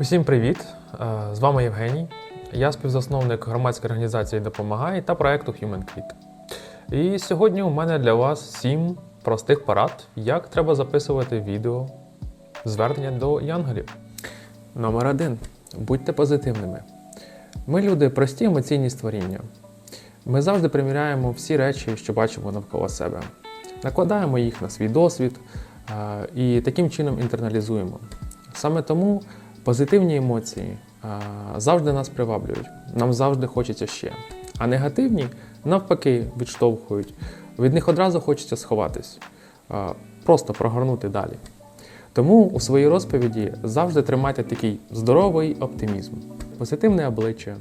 Усім привіт! Е, З вами Євгеній. Я співзасновник громадської організації Допомагай та проекту Human Kit. І сьогодні у мене для вас сім простих порад, як треба записувати відео звернення до янголів. Номер один. Будьте позитивними. Ми люди прості емоційні створіння. Ми завжди приміряємо всі речі, що бачимо навколо себе. Накладаємо їх на свій досвід е, і таким чином інтерналізуємо. Саме тому позитивні емоції завжди нас приваблюють, нам завжди хочеться ще. А негативні, навпаки, відштовхують. Від них одразу хочеться сховатись, просто прогорнути далі. Тому у своїй розповіді завжди тримайте такий здоровий оптимізм, позитивне обличчя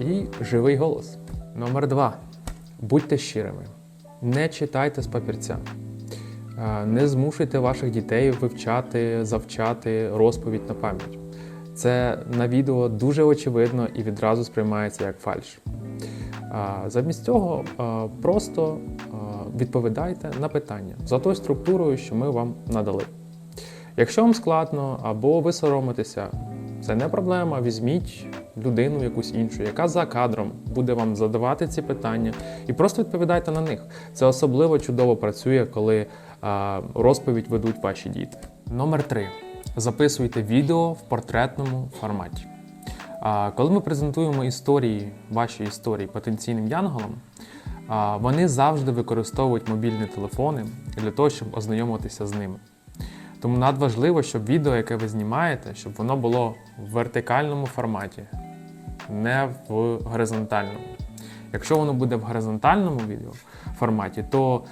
і живий голос. Номер два. Будьте щирими. Не читайте з папірця. Не змушуйте ваших дітей вивчати, завчати розповідь на пам'ять. Це на відео дуже очевидно і відразу сприймається як фальш. Замість цього просто відповідайте на питання за тою структурою, що ми вам надали. Якщо вам складно або ви соромитеся, це не проблема. Візьміть людину якусь іншу, яка за кадром буде вам задавати ці питання, і просто відповідайте на них. Це особливо чудово працює, коли розповідь ведуть ваші діти. Номер три. Записуйте відео в портретному форматі. Коли ми презентуємо історії, ваші історії потенційним янголам, вони завжди використовують мобільні телефони для того, щоб ознайомитися з ними. Тому надважливо, щоб відео, яке ви знімаєте, щоб воно було в вертикальному форматі, не в горизонтальному. Якщо воно буде в горизонтальному відео форматі, то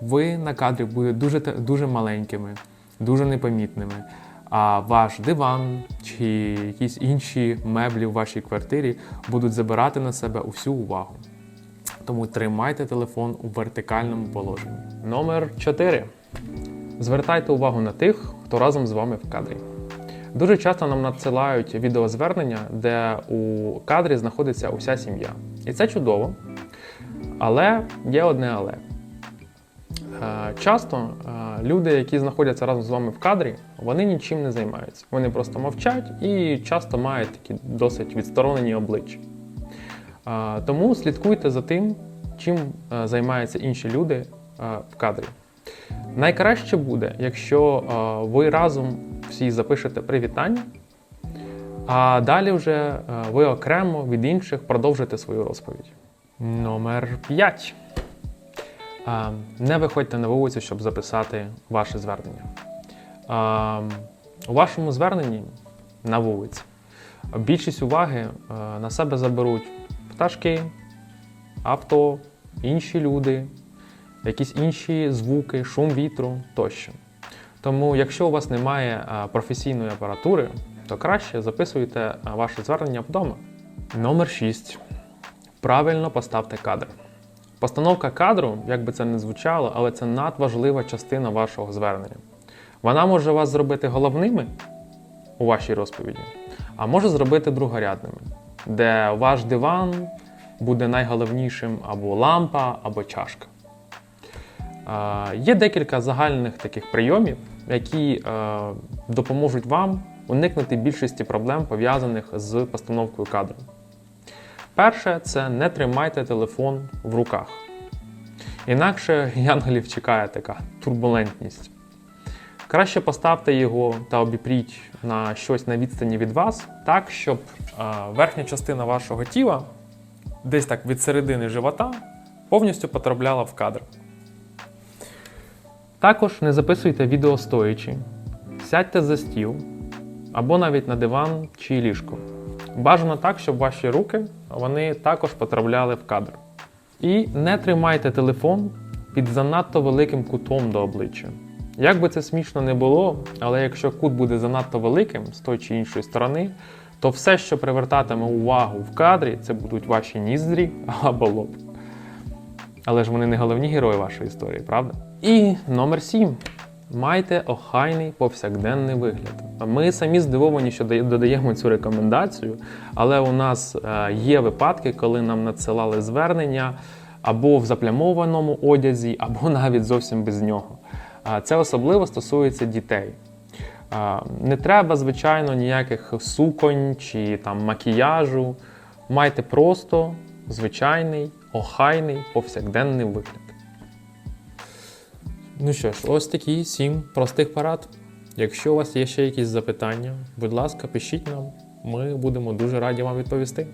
ви на кадрі будете дуже, дуже маленькими, дуже непомітними. А ваш диван чи якісь інші меблі в вашій квартирі будуть забирати на себе усю увагу. Тому тримайте телефон у вертикальному положенні. Номер 4. Звертайте увагу на тих, хто разом з вами в кадрі. Дуже часто нам надсилають відеозвернення, де у кадрі знаходиться уся сім'я. І це чудово. Але є одне але. Е, Часто е, люди, які знаходяться разом з вами в кадрі, вони нічим не займаються. Вони просто мовчать і часто мають такі досить відсторонені обличчя. Е, Тому слідкуйте за тим, чим займаються інші люди в кадрі. Найкраще буде, якщо ви разом всі запишете привітання, а далі вже ви окремо від інших продовжите свою розповідь. Номер 5. Не виходьте на вулицю, щоб записати ваше звернення. Е, У вашому зверненні на вулиці більшість уваги е, на себе заберуть пташки, авто, інші люди, якісь інші звуки, шум вітру тощо. Тому, якщо у вас немає професійної апаратури, то краще записуйте ваше звернення вдома. Номер 6. Правильно поставте кадр. Постановка кадру, як би це не звучало, але це надважлива частина вашого звернення. Вона може вас зробити головними у вашій розповіді, а може зробити другорядними, де ваш диван буде найголовнішим або лампа, або чашка. Е, Є декілька загальних таких прийомів, які е, допоможуть вам уникнути більшості проблем, пов'язаних з постановкою кадру. Перше, це не тримайте телефон в руках. Інакше янголів чекає така турбулентність. Краще поставте його та обіпріть на щось на відстані від вас, так, щоб верхня частина вашого тіла, десь так від середини живота, повністю потрапляла в кадр. Також не записуйте відео стоячи. Сядьте за стіл або навіть на диван чи ліжко. Бажано так, щоб ваші руки вони також потрапляли в кадр. І не тримайте телефон під занадто великим кутом до обличчя. Як би це смішно не було, але якщо кут буде занадто великим з тої чи іншої сторони, то все, що привертатиме увагу в кадрі, це будуть ваші ніздрі або лоб. Але ж вони не головні герої вашої історії, правда? І номер 7. Майте охайний повсякденний вигляд. Ми самі здивовані, що додаємо цю рекомендацію, але у нас е, є випадки, коли нам надсилали звернення або в заплямованому одязі, або навіть зовсім без нього. Це особливо стосується дітей. Не треба, звичайно, ніяких суконь чи там макіяжу. Майте просто звичайний, охайний, повсякденний вигляд. Ну що ж, ось такі сім простих порад. Якщо у вас є ще якісь запитання, будь ласка, пишіть нам. Ми будемо дуже раді вам відповісти.